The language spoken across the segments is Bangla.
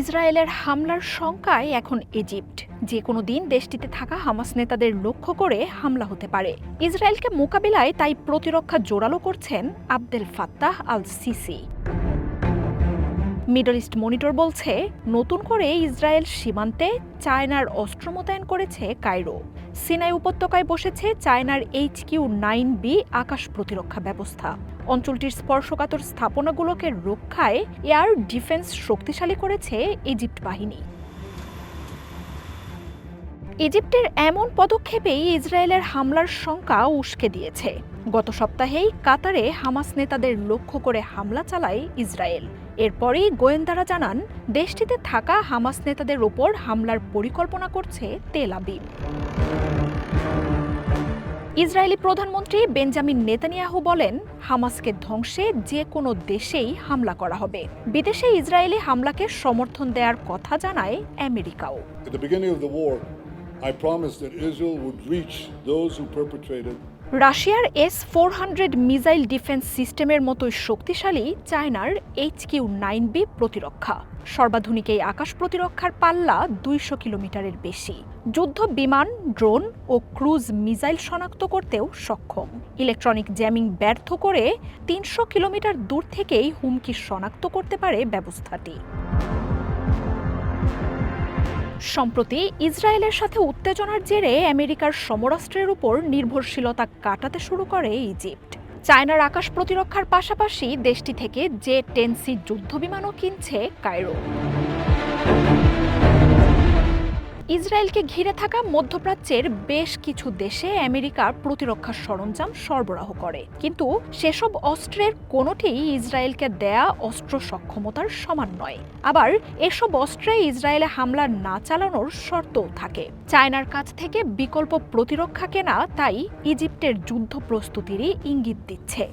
ইসরায়েলের হামলার শঙ্কায় এখন ইজিপ্ট। যে কোনো দিন দেশটিতে থাকা হামাস নেতাদের লক্ষ্য করে হামলা হতে পারে। ইসরায়েলকে মোকাবিলায় তাই প্রতিরক্ষা জোরালো করছেন Abdel Fattah al Sisi Middle East Monitor বলছে, নতুন করে ইসরায়েল সীমান্তে চায়নার অস্ত্র মোতায়েন করেছে কায়রো। সিনাই উপত্যকায় বসেছে চায়নার এইচ কিউ নাইন বি আকাশ প্রতিরক্ষা ব্যবস্থা। অঞ্চলটির স্পর্শকাতর স্থাপনাগুলোকে রক্ষায় এয়ার ডিফেন্স শক্তিশালী করেছে ইজিপ্ট বাহিনী। ইজিপ্টের এমন পদক্ষেপেই ইসরায়েলের হামলার শঙ্কা উস্কে দিয়েছে। গত সপ্তাহেই কাতারে হামাস নেতাদের লক্ষ্য করে হামলা চালায় ইসরায়েল। এরপরেই গোয়েন্দারা জানান, দেশটিতে থাকা হামাস নেতাদের ওপর হামলার পরিকল্পনা করছে তেল আবিব। ইসরায়েলি প্রধানমন্ত্রী বেঞ্জামিন নেতানিয়াহু বলেন, হামাসকে ধ্বংসে যে কোনো দেশেই হামলা করা হবে। বিদেশে ইসরায়েলি হামলাকে সমর্থন দেওয়ার কথা জানায় আমেরিকাও। I promised that Israel would reach those who perpetrated রাশিয়ার S four hundred missile defence সিস্টেমের মতোই শক্তিশালী চায়নার এইচ কিউ নাইন বি প্রতিরক্ষা। সর্বাধুনিক এই আকাশ প্রতিরক্ষার পাল্লা দুইশো কিলোমিটারের বেশি। যুদ্ধ বিমান, ড্রোন ও ক্রুজ মিসাইল শনাক্ত করতেও সক্ষম। ইলেকট্রনিক জ্যামিং ব্যর্থ করে তিনশো কিলোমিটার দূর থেকেই হুমকি শনাক্ত করতে পারে ব্যবস্থাটি। সম্প্রতি ইসরায়েলের সাথে উত্তেজনার জেরে আমেরিকার সমরাষ্ট্রের উপর নির্ভরশীলতা কাটাতে শুরু করে ইজিপ্ট। চায়নার আকাশ প্রতিরক্ষার পাশাপাশি দেশটি থেকে যে টেনসি যুদ্ধবিমানও কিনছে কায়রো। ইসরায়েলকে ঘিরে থাকা মধ্যপ্রাচ্যের বেশ কিছু দেশে আমেরিকার প্রতিরক্ষা সরঞ্জাম সরবরাহ করে। কিন্তু সেসব অস্ত্রের কোনোটিই ইসরায়েলকে দেয়া অস্ত্র সক্ষমতার সমান নয়। আবার এসব অস্ত্রে ইসরায়েলে হামলা না চালানোর শর্তও থাকে। চায়নার কাছ থেকে বিকল্প প্রতিরক্ষা কেনা তাই ইজিপ্টের যুদ্ধ প্রস্তুতিরই ইঙ্গিত দিচ্ছে।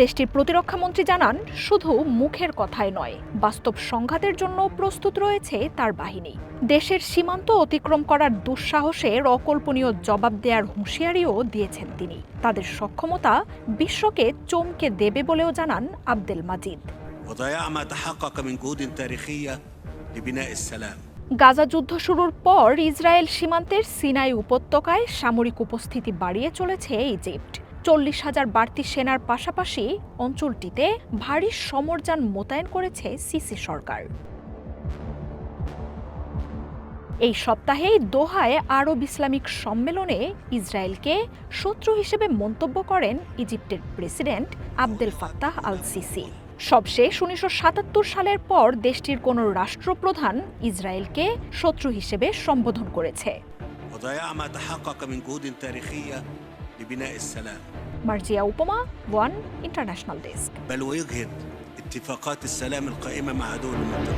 দেশটির প্রতিরক্ষামন্ত্রী জানান শুধু মুখের কথায় নয় বাস্তব সংঘাতের জন্য প্রস্তুত রয়েছে তার বাহিনী। দেশের সীমান্ত অতিক্রম করার দুঃসাহসের অকল্পনীয় জবাব দেওয়ার হুঁশিয়ারিও দিয়েছেন তিনি। তাদের সক্ষমতা বিশ্বকে চমকে দেবে বলেও জানান আব্দেল মাজিদ। গাজা যুদ্ধ শুরুর পর ইসরায়েল সীমান্তের সিনাই উপত্যকায় সামরিক উপস্থিতি বাড়িয়ে চলেছে ইজিপ্ট। চল্লিশ হাজার বাড়তি সেনার পাশাপাশি অঞ্চলটিতে ভারী সমরযান মোতায়েন করেছে সিসি সরকার। এই সপ্তাহেই দোহায় আরব ইসলামিক সম্মেলনে ইসরায়েলকে শত্রু হিসেবে মন্তব্য করেন ইজিপ্টের president Abdel Fattah al Sisi সবশেষ উনিশশো সাতাত্তর সালের পর দেশটির কোনো রাষ্ট্রপ্রধান ইসরায়েলকে শত্রু হিসেবে সম্বোধন করেছে। لبناء السلام. مارتيا أوباما وان انترناشنال ديسك. بل ويجهد اتفاقات السلام القائمة مع دول المنطقة